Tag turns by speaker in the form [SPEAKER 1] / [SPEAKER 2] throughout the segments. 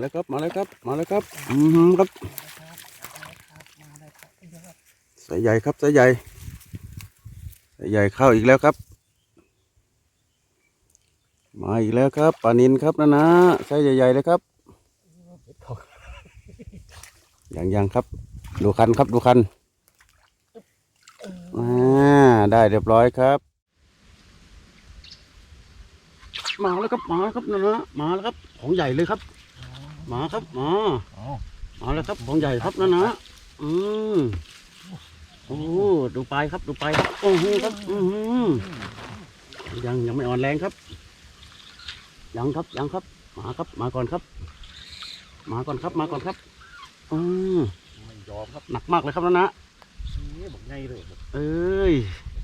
[SPEAKER 1] แล้วครับ มาแล้วครับ มาแล้วครับ อืมครับสายใหญ่ครับสายใหญ่สายใหญ่เข้าอีกแล้วครับ มาอีกแล้วครับปลานินครับนะนะไซส์ใหญ่ๆเลยครับอยังยังครับ ดูคันครับดูคันอ่าได้เรียบร้อยครับ มาแล้วครับมาแล้วครับนะนะมาแล้วครับ ของใหญ่เลยครับ มาครับมา
[SPEAKER 2] อ๋อ
[SPEAKER 1] มาแล้วครับของใหญ่ครับนะนะอืมโอ้ดูปลายครับดูปลายครับโอ้โหครับอือหือยังยังไม่อ่อนแรงครับ ยังครับยังครับ มาครับมาก่อนครับ มาก่อนครับมาก่อนครับอืม
[SPEAKER 2] ไม่ยอมครับ
[SPEAKER 1] หนักมากเลยครับนะนะ
[SPEAKER 2] นี่บอกไงเลย
[SPEAKER 1] เอ้ย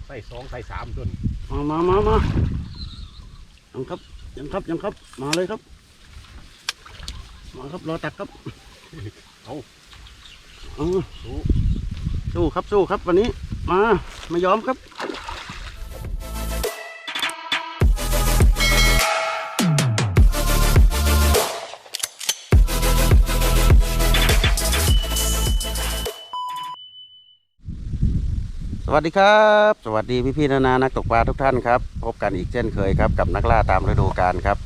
[SPEAKER 2] ใส่สองใส่สามจน
[SPEAKER 1] มามามามายังครับยังครับยังครับ มาเลยครับ มาครับรอตักครับ
[SPEAKER 2] เอา
[SPEAKER 1] เอา
[SPEAKER 2] สู้
[SPEAKER 1] สู้ครับสู้ครับวันนี้มาไม่ยอมครับสวัสดีครับ สวัสดีพี่พี่ๆนานานักตกปลาทุกท่านครับ พบกันอีกเช่นเคยครับกับนักล่าตามฤดูกาลครับ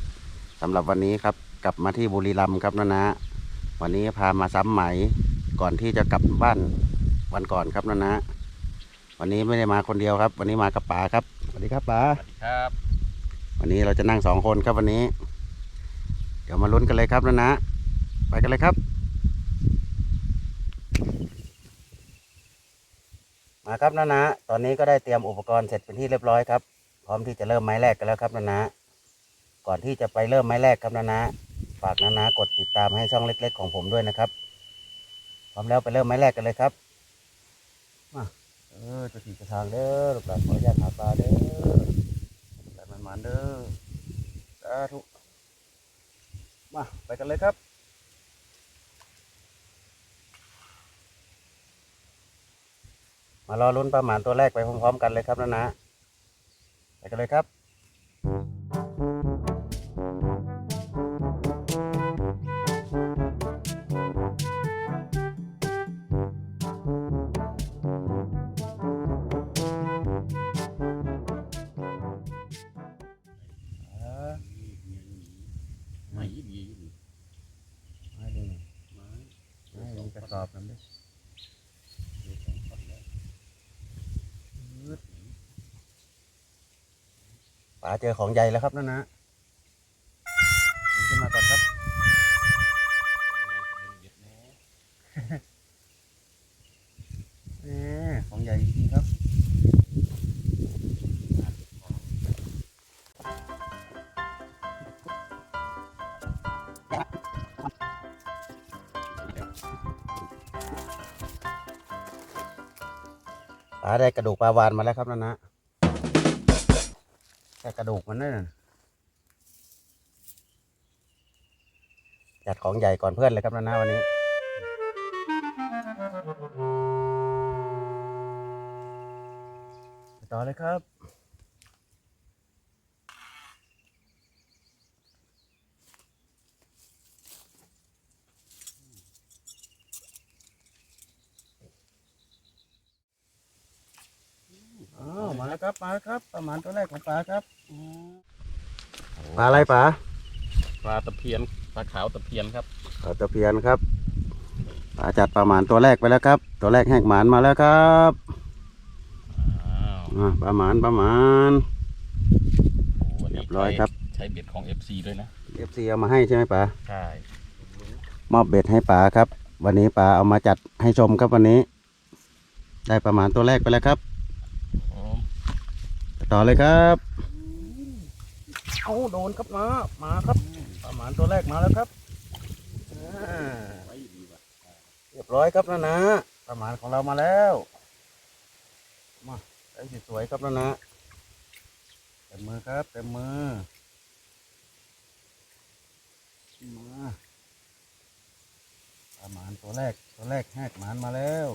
[SPEAKER 1] สำหรับวันนี้ครับ กลับมาที่บุรีรัมย์ครับนานาวันนี้พามาซ้ำไหมก่อนที่จะกลับบ้านวันก่อนครับนานาวันนี้ไม่ได้มาคนเดียวครับ วันนี้มากับป๋าครับสวัสดีครับป๋า
[SPEAKER 2] สวัสดีครับ
[SPEAKER 1] วันนี้เราจะนั่งสองคนครับวันนี้ เดี๋ยวมาลุ้นกันเลยครับนานาไปกันเลยครับ มาครับนานาตอนนี้ก็ได้เตรียมอุปกรณ์เสร็จเป็นที่เรียบร้อยครับ พร้อมที่จะเริ่มไม้แรกกันแล้วครับนานาก่อนที่จะไปเริ่มไม้แรกครับนานา ฝากนานากดติดตามให้ช่องเล็ก ๆ ของผมด้วยนะครับ พร้อมแล้วไปเริ่มไม้แรกกันเลยครับมาเออจะถีจะทางเด้อลูกหลานขออนุญาตหาปลาเด้อแต่มันมันๆเด้อสาธุมาไปกันเลยครับมารอลุ้นปลาหมานตัวแรกไปพร้อมๆกันเลยครับนะนะ ไปกันเลยครับ ระสอบนั่นด้วยป๋าเจอของใหญ่แล้วครับนั่นนะาได้กระดูกปลาวานมาแล้วครับนั่นนะแค่กระดูกมันนั่นน่ะจัดของใหญ่ก่อนเพื่อนเลยครับนั่นนะวันนี้ ต่อเลยครับ อ้าวมาแล้ว ครับมาแล้วครับประมาณตัวแรกของปลาครับปลาอะไรปลา
[SPEAKER 2] ปลาตะเพียนปลาขาวตะเพียนครับ
[SPEAKER 1] ปลาตะเพียนครับปลาจัดประมาณตัวแรกไปแล้วครับ ตัวแรกแหกหมานมาแล้วครับ
[SPEAKER 2] อ้าว
[SPEAKER 1] อ่าประมาณประมาณ
[SPEAKER 2] วันนี้
[SPEAKER 1] เรียบร้อยครับ
[SPEAKER 2] ใช้เบ็ดของ FC ด้วยนะ
[SPEAKER 1] เอฟซีเอามาให้ใช่ไหมปลา
[SPEAKER 2] ใช่
[SPEAKER 1] มอบเบ็ดให้ปลาครับ วันนี้ปลาเอามาจัดให้ชมครับวันนี้ ได้ประมาณตัวแรกไปแล้วครับ
[SPEAKER 2] อ๋อ
[SPEAKER 1] ต่อเลยครับเอาโดนครับมามาครับประมาณตัวแรกมาแล้วครับเรียบร้อยครับนะนะประมาณของเรามาแล้วมาได้สวยๆครับนะนะเต็มมือครับเต็มมือมาประมาณตัวแรกตัวแรกแหกหมานมาแล้ว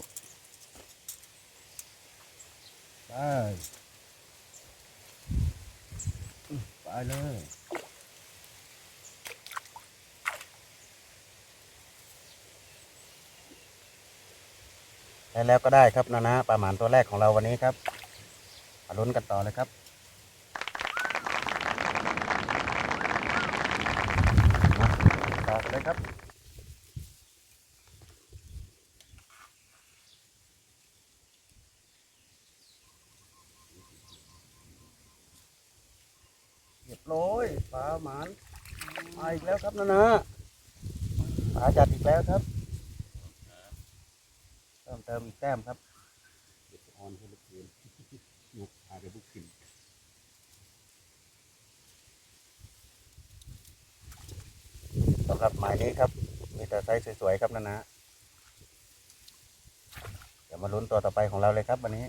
[SPEAKER 1] ไป ไปเลยด้แล้วก็ได้ครับนะนะปลาหมานตัวแรกของเราวันนี้ครับมาลุ้นกันต่อเลยครับ เติมเติมอีกแต้มครับ
[SPEAKER 2] เก็บออนให้ลูกเกินยกพาไปบุกขึ้น
[SPEAKER 1] สำหรับหมายนี้ครับ มีแต่ไซส์สวยๆครับนะนะเดี๋ยวมาลุ้นตัวต่อไปของเราเลยครับวันนี้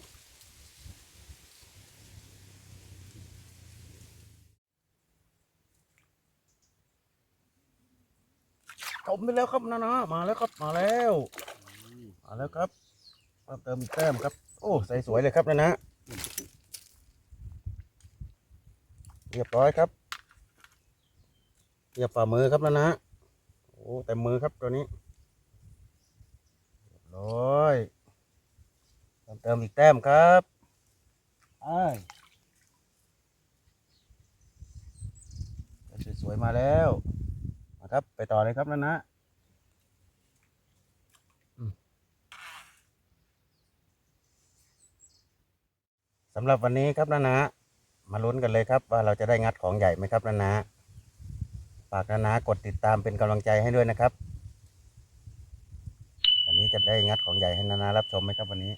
[SPEAKER 1] จมไปแล้วครับนะนะมาแล้วครับมาแล้ว มาแล้วครับ เพิ่มเติมอีกแต้มครับ โอ้ใสสวยเลยครับนะนะเรียบร้อยครับเรียบฝ่ามือครับนะนะโอ้เต็มมือครับตัวนี้เรียบร้อยเพิ่มเติมอีกแต้มครับไอ้สวยๆมาแล้วมาครับ ไปต่อเลยครับนะนะ สำหรับวันนี้ครับนานะ มาลุ้นกันเลยครับ ว่าเราจะได้งัดของใหญ่ไหมครับนานะฝากนานะกดติดตามเป็นกำลังใจให้ด้วยนะครับ วันนี้จะได้งัดของใหญ่ให้นานะรับชมไหมครับวันนี้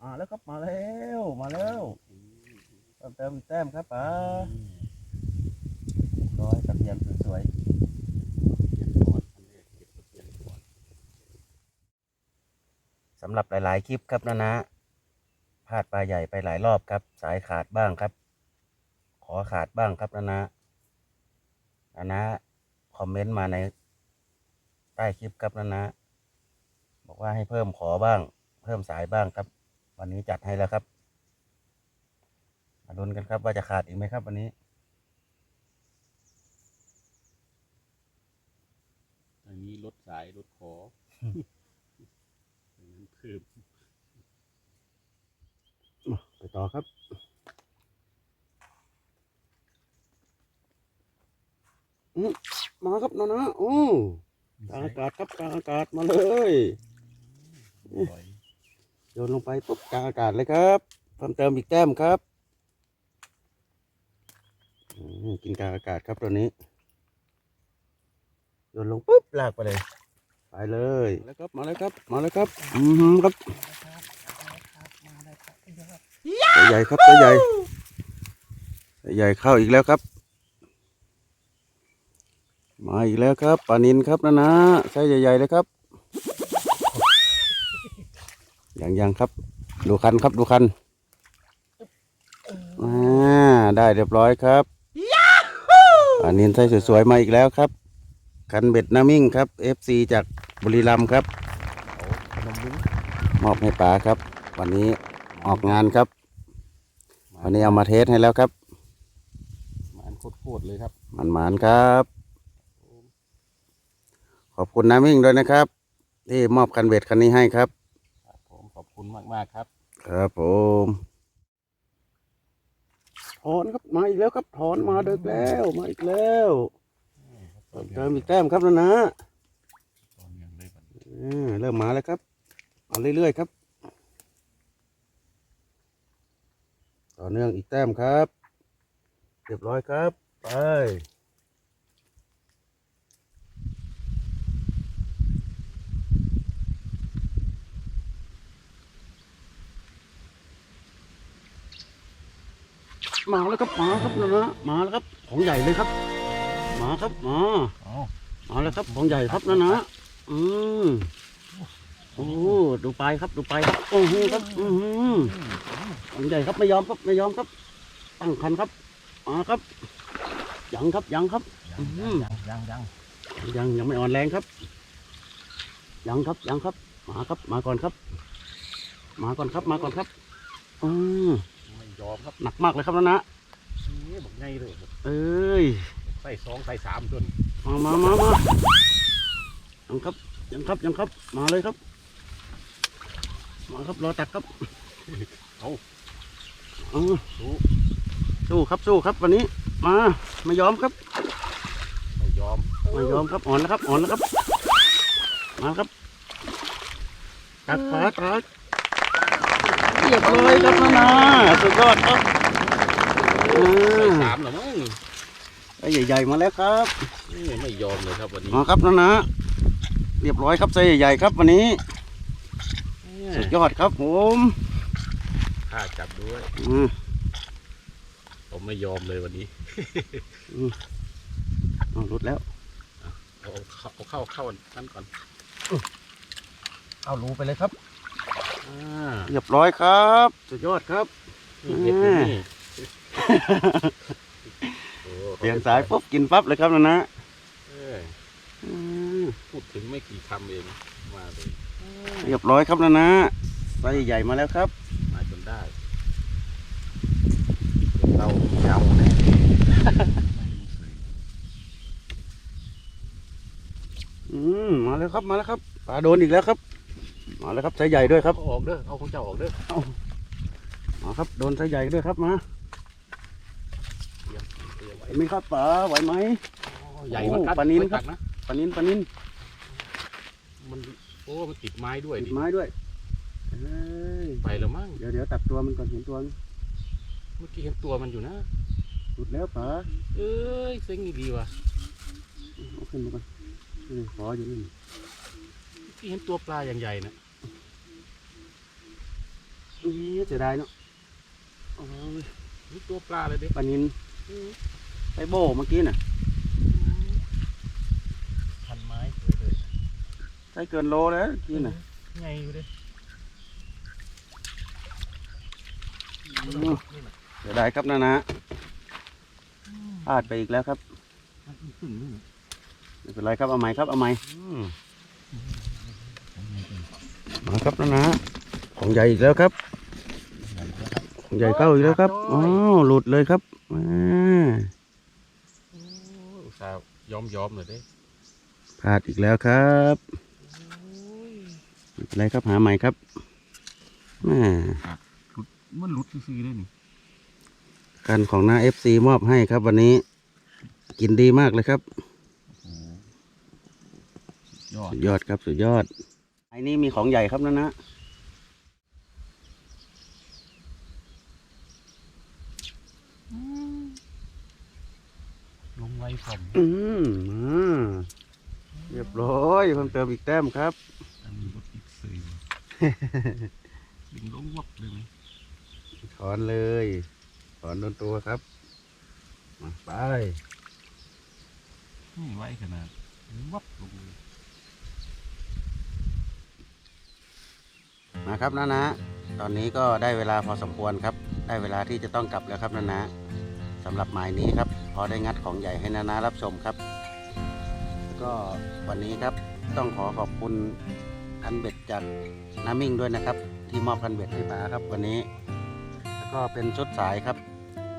[SPEAKER 1] มาแล้วครับมาแล้วมาแล้วเติมเติมอีกแต้มครับป๋าร้อยตะเพียนสวยๆ
[SPEAKER 2] เก็บออนอันแรกเก็บตะเกียงก่อน
[SPEAKER 1] สำหรับหลาย ๆ คลิปครับนะนะพลาดปลาใหญ่ไปหลายรอบครับ สายขาดบ้างครับ ขอขาดบ้างครับนะนะนะนะคอมเมนต์มาในใต้คลิปครับนะนะ บอกว่าให้เพิ่มขอบ้าง เพิ่มสายบ้างครับ วันนี้จัดให้แล้วครับมาลุ้นกันครับว่าจะขาดอีกไหมครับ วันนี้
[SPEAKER 2] ทางนี้ลดสายลดขอทางนั้นเพิ่ม
[SPEAKER 1] ไปต่อครับอืมมาครับนะนะโอ้กลางอากาศครับกลางอากาศมาเลย
[SPEAKER 2] ปล่อย
[SPEAKER 1] โยนลงไปปุ๊บกลางอากาศเลยครับเพิ่มเติมอีกแต้มครับอืมกินกลางอากาศครับตัวนี้โยนลงปุ๊บลากไปเลยไปเลยแล้วครับมาแล้วครับ มาแล้วครับ อือหือครับ ตัวใหญ่ครับตัวใหญ่ตัวใหญ่เข้าอีกแล้วครับ มาอีกแล้วครับปลานินครับนะนะไซส์ใหญ่ๆเลยครับยังยังครับ ดูคันครับดูคันอ่าได้เรียบร้อยครับอันนี้ไส้สวยๆมาอีกแล้วครับ คันเบ็ดน้ำมิ่งครับ FC จากบุรีรัมย์ครับ
[SPEAKER 2] ขนมวุ้น
[SPEAKER 1] มอบให้ป๋าครับ วันนี้ ออกงานครับ วันนี้เอามาเทสให้แล้วครับ
[SPEAKER 2] มันโคตรๆเลยครับ
[SPEAKER 1] มันหมานครับ ขอบคุณน้ำมิ่งด้วยนะครับ ที่มอบคันเบ็ดคันนี้ให้ครับ
[SPEAKER 2] ครับผมขอบคุณมากๆครับ
[SPEAKER 1] ครับผมถอนครับมาอีกแล้วครับถอนมาเดึกแล้วมาอีกแล้วเติมเติมอีกแต้มครับนะนะ
[SPEAKER 2] ตอนยังเลยบัดนี้
[SPEAKER 1] อ่าเริ่มมาแล้วครับเอาเรื่อยๆครับ ต่อเนื่องอีกแต้มครับ เรียบร้อยครับ ไปมาแล้วครับมาครับนะนะมาแล้วครับของใหญ่เลยครับมาครับมา
[SPEAKER 2] อ๋อ
[SPEAKER 1] มาแล้วครับของใหญ่ครับนะนะอืมโอ้ดูไปครับดูไปครับโอ้โหครับอือ หือของใหญ่ครับไม่ยอมครับไม่ยอมครับ ตั้งคันครับมาครับยังครับยังครับ
[SPEAKER 2] ยัง
[SPEAKER 1] อืม
[SPEAKER 2] ยังยังยัง
[SPEAKER 1] ยังยังไม่อ่อนแรงครับ ยังครับยังครับ มาครับ มาก่อนครับ มาก่อนครับ มาก่อนครับอืม
[SPEAKER 2] ไม่ยอมครับ
[SPEAKER 1] หนักมากเลยครับนะนะ
[SPEAKER 2] นี่บอกไงเลย
[SPEAKER 1] เอ้ย
[SPEAKER 2] ใส่สองใส่สามจน
[SPEAKER 1] มามามามายังครับยังครับยังครับ มาเลยครับ มาครับรอตักครับ
[SPEAKER 2] เอา
[SPEAKER 1] เอา
[SPEAKER 2] สู้
[SPEAKER 1] สู้ครับสู้ครับวันนี้ มาไม่ยอมครับ
[SPEAKER 2] ไม่ยอม
[SPEAKER 1] ไม่ยอมครับอ่อนแล้วครับอ่อนแล้วครับ มาครับตักขาตักเรียบร้อยครับนานาสุดยอดครับเอ
[SPEAKER 2] ใส่
[SPEAKER 1] อ
[SPEAKER 2] สามเหรอมั้ง
[SPEAKER 1] ไอ้ใหญ่ๆมาแล้วครับ
[SPEAKER 2] นี่ไม่ยอมเลยครับวันนี้
[SPEAKER 1] มาครับนานาเรียบร้อยครับไส้ใหญ่ๆครับวันนี้ สุดยอดครับผม
[SPEAKER 2] ข้าจับด้วย
[SPEAKER 1] อืม
[SPEAKER 2] ผมไม่ยอมเลยวันนี้
[SPEAKER 1] เอาหลุดแล้ว
[SPEAKER 2] เอาเข้าเอาเข้าเข้านั่นก่อน
[SPEAKER 1] เอารูไปเลยครับ
[SPEAKER 2] อ่า
[SPEAKER 1] เรียบร้อยครับ สุดยอดครับ
[SPEAKER 2] นี่เห็ดอยู่นี่โอ้
[SPEAKER 1] เปลี่ยนสายปุ๊บกินปั๊บเลยครับนานา
[SPEAKER 2] เออ
[SPEAKER 1] อืม
[SPEAKER 2] พูดถึงไม่กี่คำเอง มาเลย
[SPEAKER 1] เรียบร้อยครับนานาไส้ใหญ่มาแล้วครับ
[SPEAKER 2] มาจน ได้เรายาวแน่
[SPEAKER 1] อืมมาแล้วครับมาแล้วครับปลาโดนอีกแล้วครับ มาแล้วครับไส้ใหญ่ด้วยครับ
[SPEAKER 2] เอาออกเด้อเอาของเจ้าออกเด้อ
[SPEAKER 1] มาครับโดนไส้ใหญ่ด้วยครับมา
[SPEAKER 2] เตรียมเตรียม
[SPEAKER 1] ไหว
[SPEAKER 2] ไว้
[SPEAKER 1] ไหมครับป๋าไหวไหม
[SPEAKER 2] ใหญ่เหมันกั
[SPEAKER 1] โอ้ปลานิล
[SPEAKER 2] ไม่
[SPEAKER 1] ครับ
[SPEAKER 2] ตักนะ
[SPEAKER 1] ปลานินปลานิน
[SPEAKER 2] มันโอ้มันติดไม้ด้วย
[SPEAKER 1] ติ
[SPEAKER 2] ดิ
[SPEAKER 1] ดไม้ด้วย เอ้ย
[SPEAKER 2] ไปแล้วมั้ง
[SPEAKER 1] เดี๋ยวเดี๋ยวตัดตัวมันก่อนเห็นตัวมัน
[SPEAKER 2] เมื่อกี้เห็นตัวมันอยู่นะ
[SPEAKER 1] หลุดแล้วป๋า
[SPEAKER 2] เอ้ยเซ็งดีว่ะ
[SPEAKER 1] เอาขึ้นมาก่อนนี่ขออยู่นี่
[SPEAKER 2] เมื่อกี้เห็นตัวปลาอย่างใหญ่นะ
[SPEAKER 1] นี่เสียดายเนาะโอ้ย
[SPEAKER 2] เห็นตัวปลาเลยดิ
[SPEAKER 1] ปลานินไซโบเมื่อกี้น่ะ
[SPEAKER 2] พันไม้สวยเลย
[SPEAKER 1] ใช้เกินโลแล้วเมื่อกี้น่ะ
[SPEAKER 2] ไงอยู่ดิ
[SPEAKER 1] อืม เสียดายครับนะนะพลาดไปอีกแล้วครับ
[SPEAKER 2] ขึ้นนี่
[SPEAKER 1] ไม่เป็นไรครับเอาใหม่ครับเอาใหม่มาครับนะนะของใหญ่อีกแล้วครับ ของใหญ่เข้าอีกแล้วครับอ๋อหลุดเลยครับอ่า
[SPEAKER 2] อุตส่าห์ยอมยอมเลยเด้
[SPEAKER 1] พลาดอีกแล้วครับไม่เป็นไรครับหาใหม่ครับแม่
[SPEAKER 2] มันหลุดซื่อๆเลยนี่
[SPEAKER 1] กันของหน้า FC มอบให้ครับ วันนี้ กินดีมากเลยครับ
[SPEAKER 2] ยอด
[SPEAKER 1] สุดยอดครับสุดยอดไอ้นี่มีของใหญ่ครับนะนะ
[SPEAKER 2] ลงไว้ผม
[SPEAKER 1] อืมมาเรียบร้อยเพิ่มเติมอีกแต้มครับ
[SPEAKER 2] อันนี้รถอีกสื่อดึงลงวับเลยไหม
[SPEAKER 1] ถอนเลยถอนโดนตัวครับ มาไป
[SPEAKER 2] นี่ไว้ขนาดวับลงเลย
[SPEAKER 1] มาครับนะนะ ตอนนี้ก็ได้เวลาพอสมควรครับ ได้เวลาที่จะต้องกลับแล้วครับนะนะสำหรับหมายนี้ครับ พอได้งัดของใหญ่ให้นานารับชมครับ ก็วันนี้ครับต้องขอขอบคุณคันเบ็ดจากน้ามิ่งด้วยนะครับ ที่มอบคันเบ็ดให้ป๋าครับวันนี้แล้ว ก็เป็นชุดสายครับ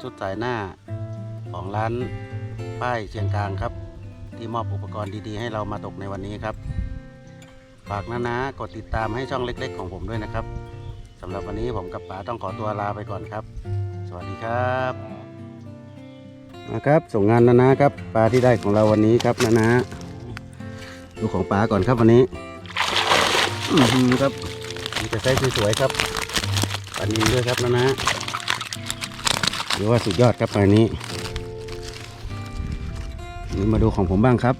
[SPEAKER 1] ชุดสายหน้าของร้านป้ายเชียงกลางครับ ที่มอบอุปกรณ์ดีๆ ให้เรามาตกในวันนี้ครับ ฝากนะนะกดติดตามให้ช่องเล็ก ๆ ของผมด้วยนะครับสำหรับวันนี้ผมกับป๋าต้องขอตัวลาไปก่อนครับ สวัสดีครับนะครับส่งงานนะนะครับปลาที่ได้ของเราวันนี้ครับนะนะดูของป๋าก่อนครับวันนี้อือหือครับมีแต่ไซส์สวยๆครับปลานินด้วยครับนะนะ ถือว่าสุดยอดครับปลานี้ นี่มาดูของผมบ้างครับ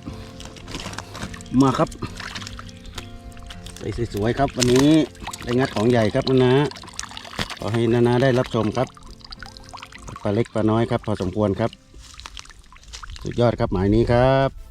[SPEAKER 1] มาครับใส่สวยๆครับ วันนี้ได้งัดของใหญ่ครับนะนะขอให้นานาได้รับชมครับปลาเล็กปลาน้อยครับ พอสมควรครับ สุดยอดครับหมายนี้ครับ